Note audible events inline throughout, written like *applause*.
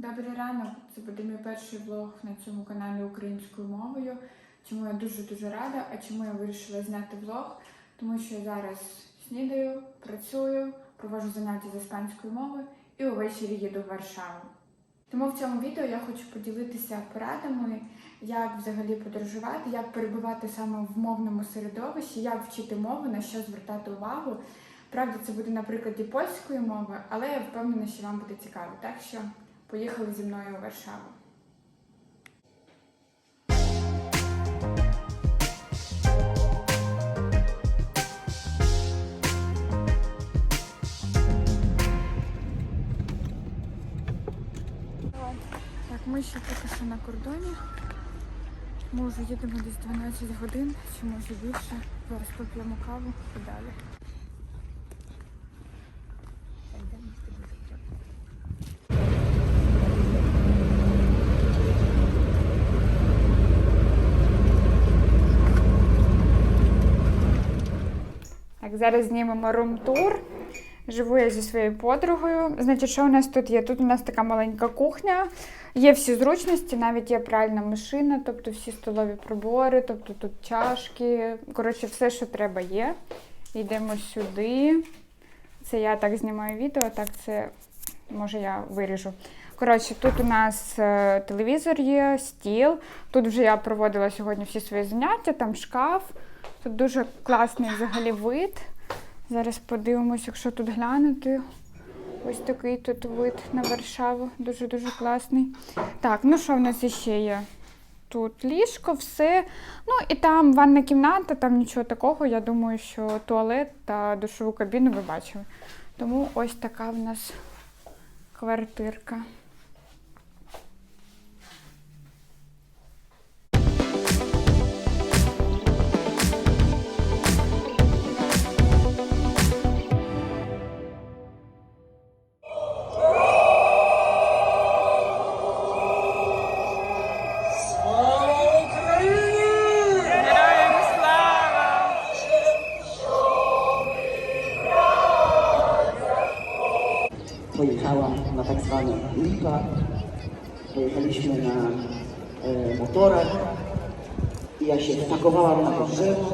Добрий ранок. Це буде мій перший влог на цьому каналі українською мовою. Чому я дуже-дуже рада, а чому я вирішила зняти влог? Тому що я зараз снідаю, працюю, проводжу заняття з іспанської мови і увечері їду в Варшаву. Тому в цьому відео я хочу поділитися порадами, як взагалі подорожувати, як перебувати саме в мовному середовищі, як вчити мову, на що звертати увагу. Правда, це буде на прикладі польської мови, але я впевнена, що вам буде цікаво. Так що поїхали зі мною у Варшаву. Так, ми ще поки що на кордоні. Ми вже їдемо десь 12 годин, чи може більше. Зараз поп'ємо каву і далі. Так, зараз знімемо рум-тур. Живу я зі своєю подругою. Значить, що у нас тут є? Тут у нас така маленька кухня. Є всі зручності, навіть є пральна машина, тобто всі столові прибори, тобто тут чашки. Коротше, все, що треба, є. Йдемо сюди. Це я так знімаю відео, так це може я виріжу. Коротше, тут у нас е, телевізор є, стіл. Тут вже я проводила сьогодні всі свої заняття, там шкаф. Тут дуже класний взагалі вид. Зараз подивимось, якщо тут глянути. Ось такий тут вид на Варшаву. Дуже-дуже класний. Так, ну що в нас іще є? Тут ліжко, все. Ну і там ванна кімната, там нічого такого. Я думаю, що туалет та душову кабіну ви бачили. Тому ось така в нас квартирка. Pojechałam na tak zwany lipa. Pojechaliśmy na e, motorach. I ja się wpakowałam na to drzewo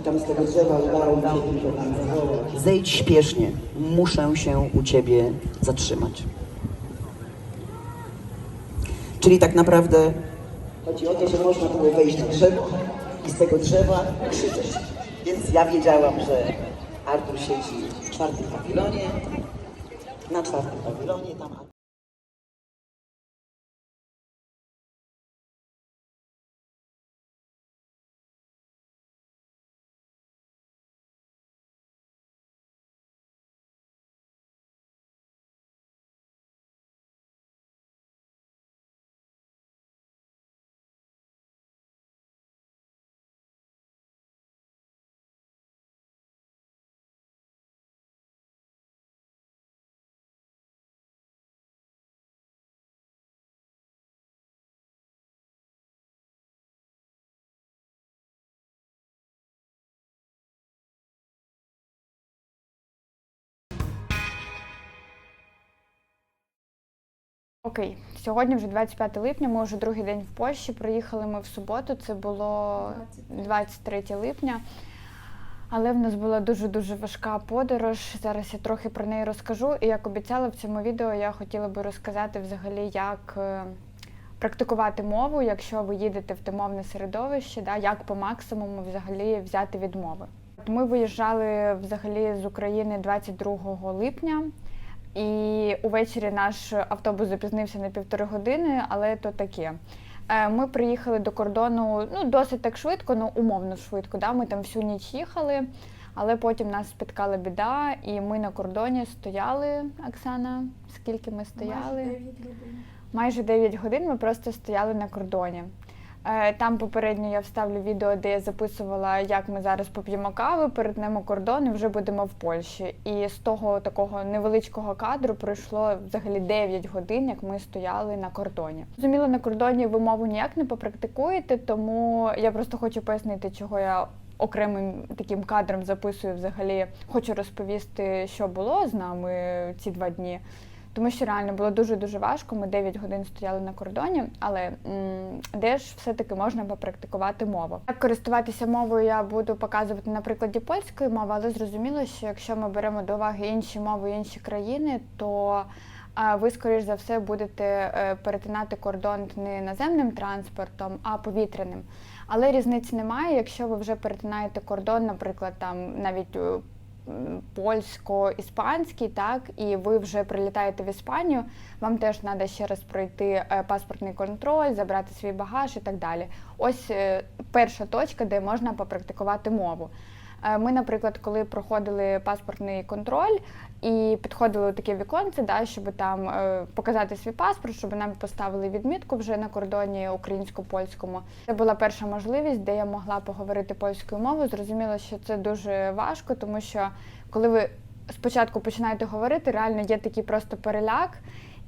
i tam z tego drzewa udało mi się tylko tam zawołać. Zejdź śpiesznie, muszę się u ciebie zatrzymać. Czyli tak naprawdę chodzi o to, że można było wejść na drzewo i z tego drzewa krzyczeć. Więc ja wiedziałam, że Artur siedzi w czwartym pawilonie, na czwartym pawilonie tam. Окей, сьогодні вже 25 липня, ми вже другий день в Польщі. Приїхали ми в суботу, це було 23 липня. Але в нас була дуже-дуже важка подорож. Зараз я трохи про неї розкажу. І як обіцяла в цьому відео, я хотіла би розказати взагалі, як е, практикувати мову, якщо ви їдете в те мовне середовище, да, як по максимуму взагалі взяти відмови. От Ми виїжджали взагалі з України 22 липня. І увечері наш автобус запізнився на півтори години, але то таке. Е, Ми приїхали до кордону ну, досить так швидко, ну умовно швидко. Да? Ми там всю ніч їхали, але потім нас спіткала біда, і ми на кордоні стояли, Оксана. Скільки ми стояли? Майже 9 годин ми просто стояли на кордоні. Е, Там попередньо я вставлю відео, де я записувала, як ми зараз поп'ємо кави, перетнемо кордон і вже будемо в Польщі. І з того такого невеличкого кадру пройшло взагалі 9 годин, як ми стояли на кордоні. Зрозуміло, на кордоні ви мову ніяк не попрактикуєте, тому я просто хочу пояснити, чого я окремим таким кадром записую взагалі. Хочу розповісти, що було з нами ці два дні. Тому що реально було дуже-дуже важко. Ми 9 годин стояли на кордоні, але де ж все-таки можна попрактикувати мову. Як користуватися мовою я буду показувати на прикладі польської мови, але зрозуміло, що якщо ми беремо до уваги інші мови, інші країни, то ви, скоріш за все, будете е, перетинати кордон не наземним транспортом, а повітряним. Але різниці немає, якщо ви вже перетинаєте кордон, наприклад, там навіть е, польсько-іспанський, так, і ви вже прилітаєте в Іспанію, вам теж треба ще раз пройти е, паспортний контроль, забрати свій багаж і так далі. Ось е, перша точка, де можна попрактикувати мову. Е, Ми, наприклад, коли проходили паспортний контроль і підходили у таке віконце, да, щоб там е, показати свій паспорт, щоб нам поставили відмітку вже на кордоні українсько-польському. Це була перша можливість, де я могла поговорити польською мовою. Зрозуміло, що це дуже важко, тому що коли ви спочатку починаєте говорити, реально є такий просто переляк.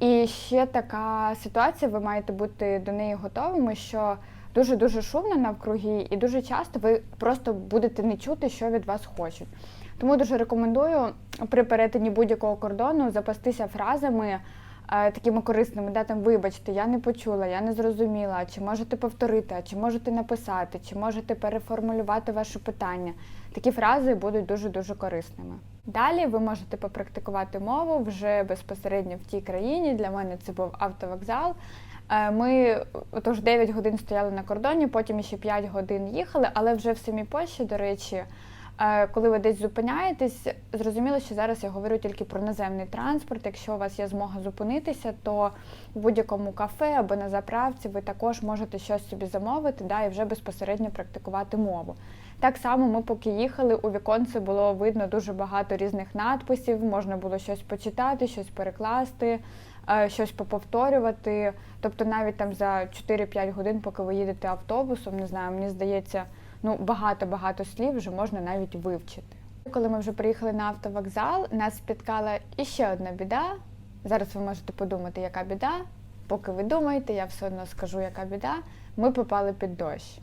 І ще така ситуація, ви маєте бути до неї готовими, що дуже дуже шумно навкруги, і дуже часто ви просто будете не чути, що від вас хочуть. Тому дуже рекомендую при перетині будь-якого кордону запастися фразами е, такими корисними, да, там вибачте, я не почула, я не зрозуміла, чи можете повторити, чи можете написати, чи можете переформулювати ваше питання. Такі фрази будуть дуже дуже корисними. Далі ви можете попрактикувати мову вже безпосередньо в тій країні. Для мене це був автовокзал. Е, Ми отож 9 годин стояли на кордоні, потім ще 5 годин їхали, але вже в самій Польщі, до речі, коли ви десь зупиняєтесь, зрозуміло, що зараз я говорю тільки про наземний транспорт. Якщо у вас є змога зупинитися, то в будь-якому кафе або на заправці ви також можете щось собі замовити да, і вже безпосередньо практикувати мову. Так само ми поки їхали, у віконце було видно дуже багато різних надписів, можна було щось почитати, щось перекласти, е, щось поповторювати. Тобто навіть там за 4-5 годин, поки ви їдете автобусом, не знаю, мені здається, ну багато-багато слів вже можна навіть вивчити. Коли ми вже приїхали на автовокзал, нас спіткала іще одна біда. Зараз ви можете подумати, яка біда. Поки ви думаєте, я все одно скажу, яка біда. Ми попали під дощ.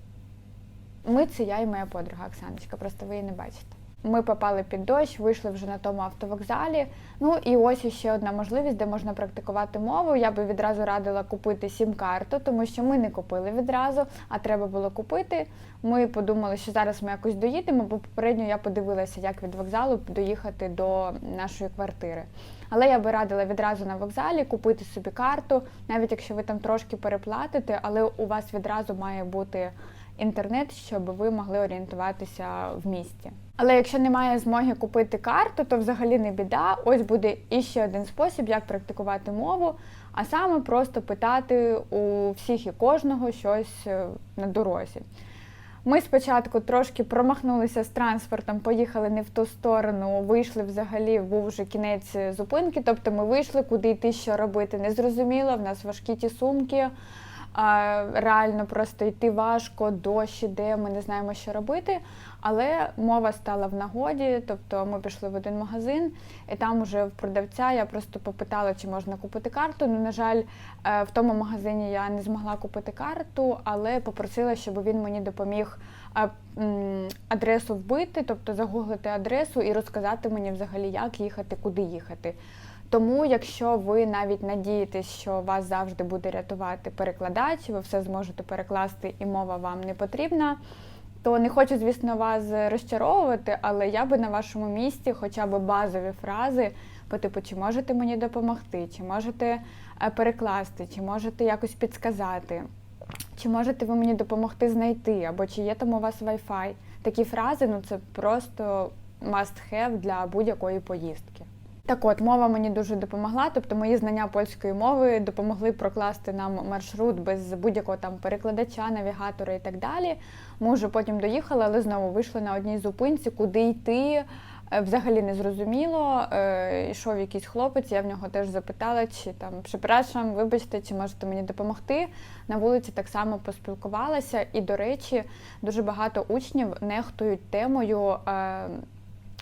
Ми це я і моя подруга Оксаночка, просто ви її не бачите. Ми попали під дощ, вийшли вже на тому автовокзалі. Ну і ось ще одна можливість, де можна практикувати мову. Я би відразу радила купити сім-карту, тому що ми не купили відразу, а треба було купити. Ми подумали, що зараз ми якось доїдемо, бо попередньо я подивилася, як від вокзалу доїхати до нашої квартири. Але я би радила відразу на вокзалі купити собі карту, навіть якщо ви там трошки переплатите, але у вас відразу має бути інтернет, щоб ви могли орієнтуватися в місті. Але якщо немає змоги купити карту, то взагалі не біда. Ось буде іще один спосіб, як практикувати мову, а саме просто питати у всіх і кожного щось е, на дорозі. Ми спочатку трошки промахнулися з транспортом, поїхали не в ту сторону, вийшли взагалі, був вже кінець зупинки. Тобто ми вийшли, куди йти, що робити, не зрозуміло. В нас важкі ті сумки. Реально просто йти важко, дощ іде, ми не знаємо, що робити. Але мова стала в нагоді, тобто ми пішли в один магазин, і там уже в продавця я просто попитала, чи можна купити карту. Ну, на жаль, е, в тому магазині я не змогла купити карту, але попросила, щоб він мені допоміг е, адресу вбити, тобто загуглити адресу і розказати мені взагалі, як їхати, куди їхати. Тому, якщо ви навіть надієтесь, що вас завжди буде рятувати перекладач, ви все зможете перекласти і мова вам не потрібна, то не хочу, звісно, вас розчаровувати, але я би на вашому місці хоча б базові фрази по типу, чи можете мені допомогти, чи можете е, перекласти, чи можете якось підсказати, чи можете ви мені допомогти знайти, або чи є там у вас Wi-Fi. Такі фрази ну це просто must have для будь-якої поїздки. Так от, мова мені дуже допомогла, тобто мої знання польської мови допомогли прокласти нам маршрут без будь-якого там перекладача, навігатора і так далі. Ми вже потім доїхали, але знову вийшли на одній зупинці, куди йти. е, Взагалі не зрозуміло. Е, Йшов якийсь хлопець, я в нього теж запитала, чи там припрашам, вибачте, чи можете мені допомогти. На вулиці так само поспілкувалася. І, до речі, дуже багато учнів нехтують темою.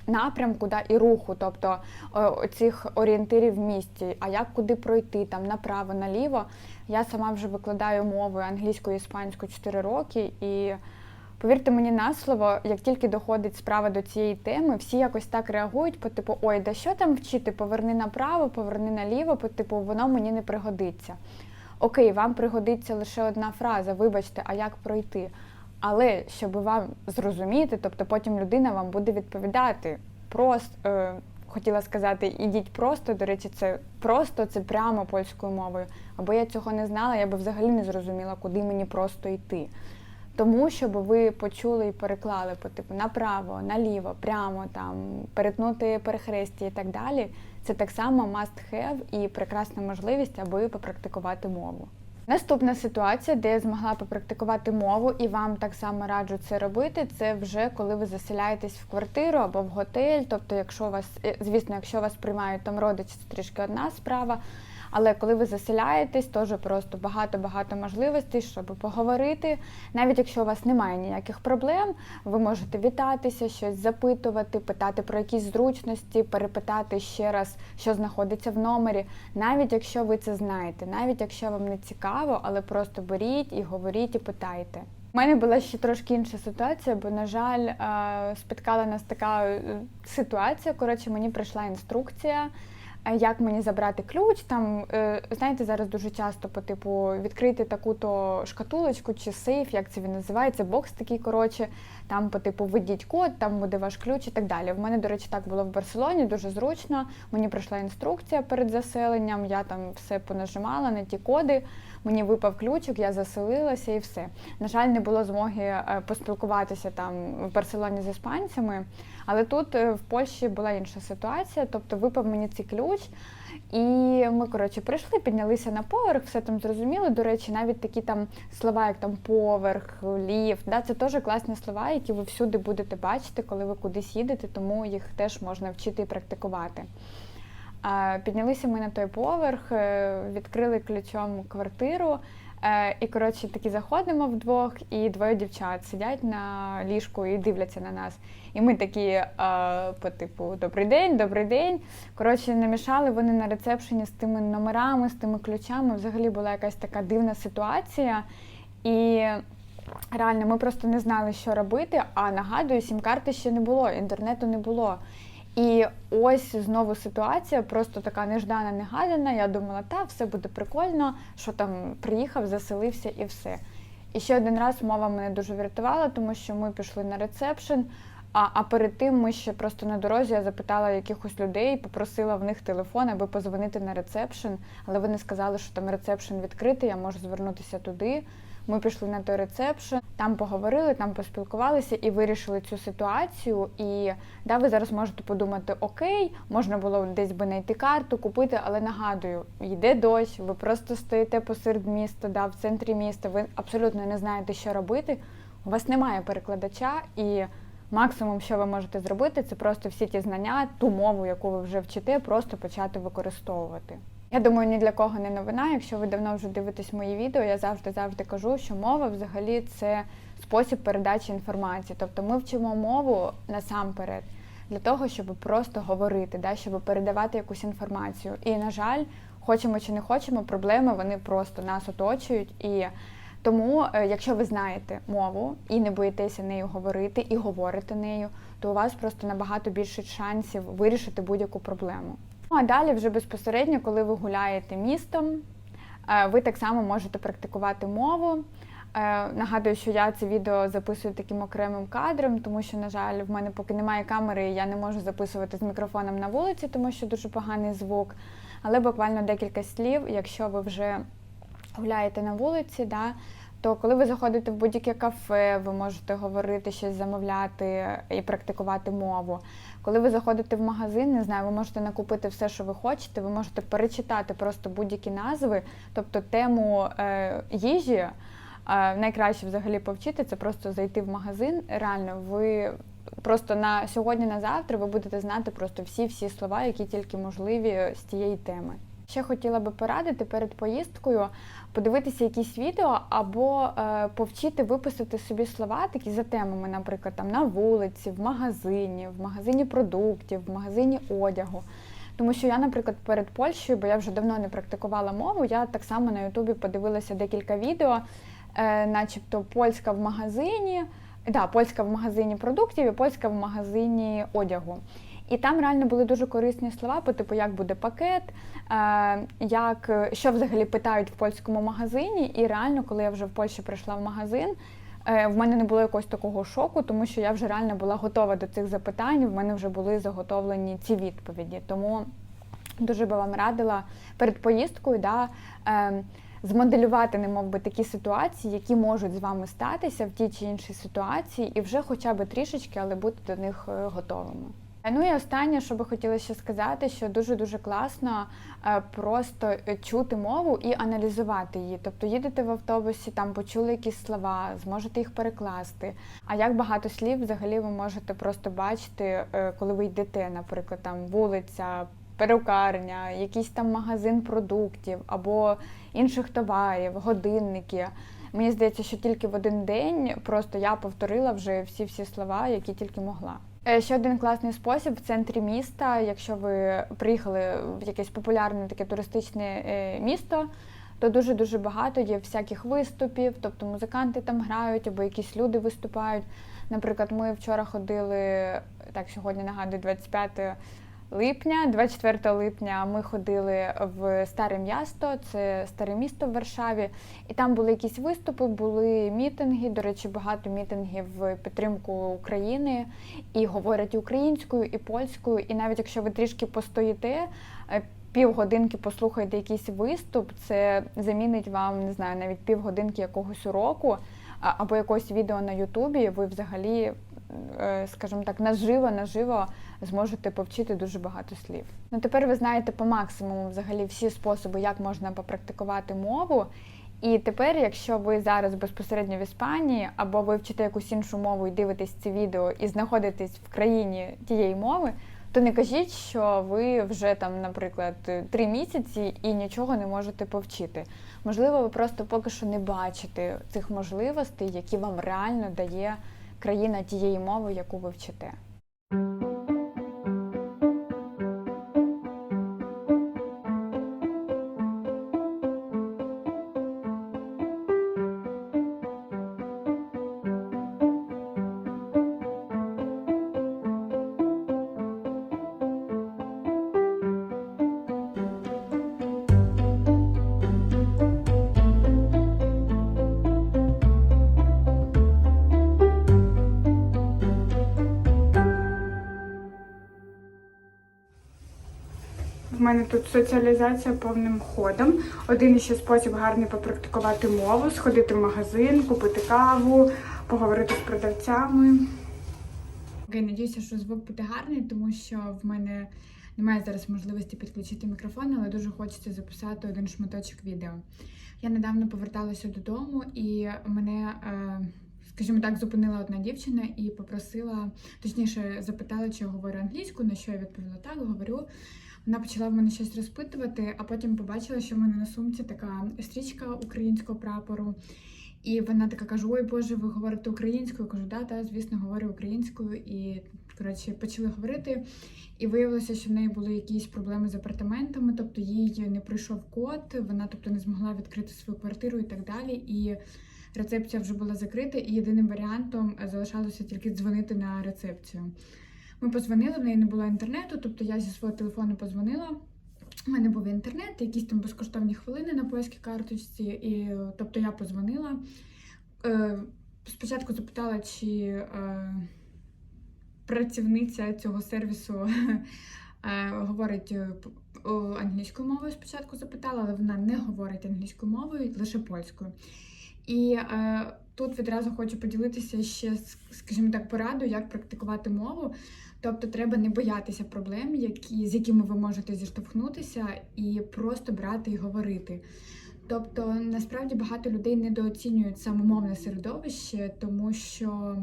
Е, напрямку да, і руху, тобто о, цих орієнтирів в місті, а як куди пройти, там направо, наліво. Я сама вже викладаю мови англійську і іспанську 4 роки, і Повірте мені на слово, як тільки доходить справа до цієї теми, всі якось так реагують, по типу, ой, да що там вчити? Поверни направо, поверни наліво, по типу, воно мені не пригодиться. Окей, вам пригодиться лише одна фраза, вибачте, а як пройти? Але щоб вам зрозуміти, тобто потім людина вам буде відповідати. Просто е, хотіла сказати, ідіть просто. До речі, це просто це прямо польською мовою. Або я цього не знала, я би взагалі не зрозуміла, куди мені просто йти. Тому, щоб ви почули і переклали по типу направо, наліво, прямо там, перетнути перехрестя і так далі. Це так само must have і прекрасна можливість, аби попрактикувати мову. Наступна ситуація, де я змогла попрактикувати мову, і вам так само раджу це робити. Це вже коли ви заселяєтесь в квартиру або в готель. Тобто, якщо вас, е, звісно, якщо вас приймають там родичі, це трішки одна справа. Але коли ви заселяєтесь, теж просто багато-багато можливостей, щоб поговорити. Навіть якщо у вас немає ніяких проблем, ви можете вітатися, щось запитувати, питати про якісь зручності, перепитати ще раз, що знаходиться в номері. Навіть якщо ви це знаєте, навіть якщо вам не цікаво, але просто беріть і говоріть і питайте. У мене була ще трошки інша ситуація, бо, на жаль, е, спіткала нас така е, ситуація. Коротше, мені прийшла інструкція. Як мені забрати ключ? Там е, знаєте, зараз дуже часто по типу відкрити таку-то шкатулочку чи сейф, як це він називається, бокс такий коротше. Там по типу введіть код, там буде ваш ключ і так далі. В мене, до речі, так було в Барселоні, дуже зручно. Мені прийшла інструкція перед заселенням. Я там все понажимала на ті коди. Мені випав ключик, я заселилася і все. На жаль, не було змоги е, поспілкуватися там в Барселоні з іспанцями. Але тут е, в Польщі була інша ситуація, тобто випав мені цей ключ. І ми, коротше, прийшли, піднялися на поверх, все там зрозуміло. До речі, навіть такі там слова, як там поверх, ліфт, да, це теж класні слова, які ви всюди будете бачити, коли ви кудись їдете, тому їх теж можна вчити і практикувати. А, Піднялися ми на той поверх, е, відкрили ключом квартиру. е, І, коротше, такі заходимо вдвох, і двоє дівчат сидять на ліжку і дивляться на нас. І ми такі, е, по типу, добрий день, добрий день. Коротше, намішали вони на рецепшені з тими номерами, з тими ключами. Взагалі була якась така дивна ситуація. І реально, ми просто не знали, що робити. А нагадую, сім-карти ще не було, інтернету не було. І ось знову ситуація, просто така неждана, негадана. Я думала, та все буде прикольно, що там приїхав, заселився і все. І ще один раз мова мене дуже врятувала, тому що ми пішли на рецепшн. А, а перед тим ми ще просто на дорозі я запитала якихось людей, попросила в них телефон, аби позвонити на рецепшн. Але вони сказали, що там рецепшн відкритий, я можу звернутися туди. Ми пішли на той рецепшн, там поговорили, там поспілкувалися і вирішили цю ситуацію. І да, ви зараз можете подумати, окей, можна було десь би знайти карту, купити, але нагадую, йде дощ, ви просто стоїте посеред міста, да, в центрі міста, ви абсолютно не знаєте, що робити. У вас немає перекладача, і максимум, що ви можете зробити, це просто всі ті знання, ту мову, яку ви вже вчите, просто почати використовувати. Я думаю, ні для кого не новина. Якщо ви давно вже дивитесь мої відео, я завжди завжди кажу, що мова взагалі це спосіб передачі інформації. Тобто ми вчимо мову насамперед для того, щоб просто говорити, да, щоб передавати якусь інформацію. І, на жаль, хочемо чи не хочемо, проблеми вони просто нас оточують. І тому, е, якщо ви знаєте мову і не боїтеся нею говорити, і говорите нею, то у вас просто набагато більше шансів вирішити будь-яку проблему. Ну а далі, вже безпосередньо, коли ви гуляєте містом, е, ви так само можете практикувати мову. Е, Нагадую, що я це відео записую таким окремим кадром, тому що, на жаль, в мене поки немає камери, я не можу записувати з мікрофоном на вулиці, тому що дуже поганий звук. Але буквально декілька слів, якщо ви вже гуляєте на вулиці, да, то коли ви заходите в будь-яке кафе, ви можете говорити щось, замовляти і практикувати мову. Коли ви заходите в магазин, не знаю, ви можете накупити все, що ви хочете, ви можете перечитати просто будь-які назви, тобто тему е, їжі. е, Найкраще взагалі повчити це просто зайти в магазин. Реально, ви просто на сьогодні, на завтра ви будете знати просто всі-всі слова, які тільки можливі з тієї теми. Ще хотіла би порадити перед поїздкою подивитися якісь відео або е, повчити виписати собі слова такі за темами, наприклад, там на вулиці, в магазині, в магазині продуктів, в магазині одягу. Тому що я, наприклад, перед Польщею, бо я вже давно не практикувала мову, я так само на Ютубі подивилася декілька відео, е, начебто польська в магазині, Да, польська в магазині продуктів і польська в магазині одягу. І там реально були дуже корисні слова, по типу, як буде пакет, е, як, що взагалі питають в польському магазині. І реально, коли я вже в Польщі прийшла в магазин, е, в мене не було якогось такого шоку, тому що я вже реально була готова до цих запитань, в мене вже були заготовлені ці відповіді. Тому дуже би вам радила перед поїздкою да, е, змоделювати, немов би, такі ситуації, які можуть з вами статися в тій чи іншій ситуації, і вже хоча б трішечки, але бути до них готовими. Е, Ну і останнє, що би хотіла ще сказати, що дуже дуже класно е, просто е, чути мову і аналізувати її. Тобто їдете в автобусі, там почули якісь слова, зможете їх перекласти. А як багато слів взагалі ви можете просто бачити, коли ви йдете, наприклад, там вулиця, перукарня, якийсь там магазин продуктів або інших товарів, годинники. Мені здається, що тільки в один день просто я повторила вже всі всі слова, які тільки могла. Е, Ще один класний спосіб в центрі міста, якщо ви приїхали в якесь популярне таке туристичне е, місто, то дуже дуже багато є всяких виступів, тобто музиканти там грають або якісь люди виступають. Наприклад, ми вчора ходили, так сьогодні нагадую, 25 липня, 24 липня ми ходили в Старе місто, це старе місто в Варшаві, і там були якісь виступи, були мітинги. До речі, багато мітингів в підтримку України і говорять українською, і польською. І навіть якщо ви трішки постоїте. е, Півгодинки послухаєте якийсь виступ, це замінить вам, не знаю, навіть півгодинки якогось уроку або якогось відео на Ютубі. Ви взагалі, скажімо так, наживо, наживо зможете повчити дуже багато слів. Ну тепер ви знаєте по максимуму взагалі всі способи, як можна попрактикувати мову. І тепер, якщо ви зараз безпосередньо в Іспанії або ви вчите якусь іншу мову і дивитесь це відео і знаходитесь в країні тієї мови, то не кажіть, що ви вже там, наприклад, три місяці і нічого не можете повчити. Можливо, ви просто поки що не бачите цих можливостей, які вам реально дає країна тієї мови, яку ви вчите. Мене тут соціалізація повним ходом. Один ще спосіб гарний попрактикувати мову, сходити в магазин, купити каву, поговорити з продавцями. Окей, надіюся, що звук буде гарний, тому що в мене немає зараз можливості підключити мікрофон, але дуже хочеться записати один шматочок відео. Я недавно поверталася додому, і мене, е, скажімо так, зупинила одна дівчина і попросила, точніше, запитала, чи я говорю англійську, на що я відповіла так, говорю. Вона почала в мене щось розпитувати, а потім побачила, що в мене на сумці така стрічка українського прапору. І вона така каже: Ой Боже, ви говорите українською? Я кажу, да, та, звісно, говорю українською. І коротше почали говорити. І виявилося, що в неї були якісь проблеми з апартаментами, тобто їй не прийшов код, вона тобто не змогла відкрити свою квартиру і так далі. І рецепція вже була закрита, і єдиним варіантом залишалося тільки дзвонити на рецепцію. Ми позвонили, в неї не було інтернету, тобто я зі свого телефону позвонила. У мене був інтернет, якісь там безкоштовні хвилини на польській карточці, і тобто я позвонила. Е, спочатку запитала, чи е, працівниця цього сервісу *laughs* е, говорить е, англійською мовою. Спочатку запитала, але вона не говорить англійською мовою, лише польською. І е, тут відразу хочу поділитися ще, скажімо так, порадою, як практикувати мову. Тобто треба не боятися проблем, які, з якими ви можете зіштовхнутися, і просто брати і говорити. Тобто, насправді багато людей недооцінюють саме мовне середовище, тому що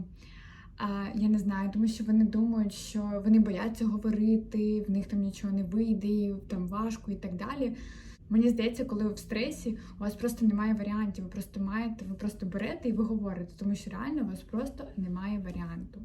а, я не знаю, тому що вони думають, що вони бояться говорити, в них там нічого не вийде, там важко і так далі. Мені здається, коли ви в стресі, у вас просто немає варіантів. Ви просто маєте, ви просто берете і ви говорите, тому що реально у вас просто немає варіанту.